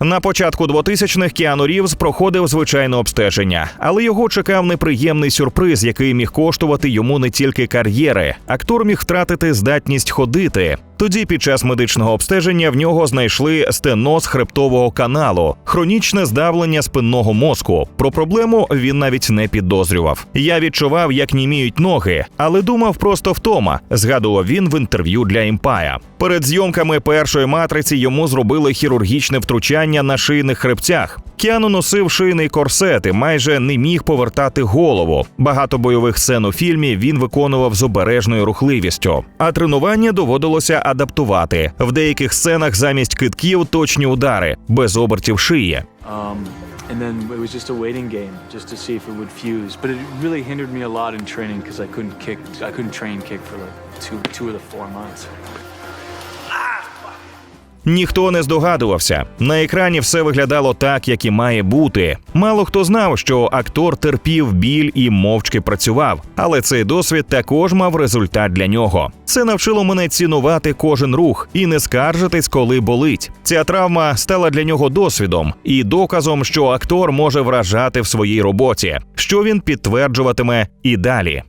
На початку 2000-х Кіану Рівз проходив звичайне обстеження, але його чекав неприємний сюрприз, який міг коштувати йому не тільки кар'єри. Актор міг втратити здатність ходити. Тоді, під час медичного обстеження, в нього знайшли стеноз хребтового каналу, хронічне здавлення спинного мозку. Про проблему він навіть не підозрював. Я відчував, як німіють ноги, але думав просто втома. Згадував він в інтерв'ю для Імпая. Перед зйомками першої матриці йому зробили хірургічне втручання на шийних хребцях. Кіану носив шийний корсет і майже не міг повертати голову. Багато бойових сцен у фільмі він виконував з обережною рухливістю, а тренування доводилося адаптувати. В деяких сценах замість китків точні удари, без обертів шиї. Um, and then it was just a waiting game, just to see if it would fuse. But it really hindered me a lot in training because I couldn't kick. I couldn't train kick for like two, two of the four months. Ніхто не здогадувався. На екрані все виглядало так, як і має бути. Мало хто знав, що актор терпів біль і мовчки працював, але цей досвід також мав результат для нього. Це навчило мене цінувати кожен рух і не скаржитись, коли болить. Ця травма стала для нього досвідом і доказом, що актор може вражати в своїй роботі, що він підтверджуватиме і далі.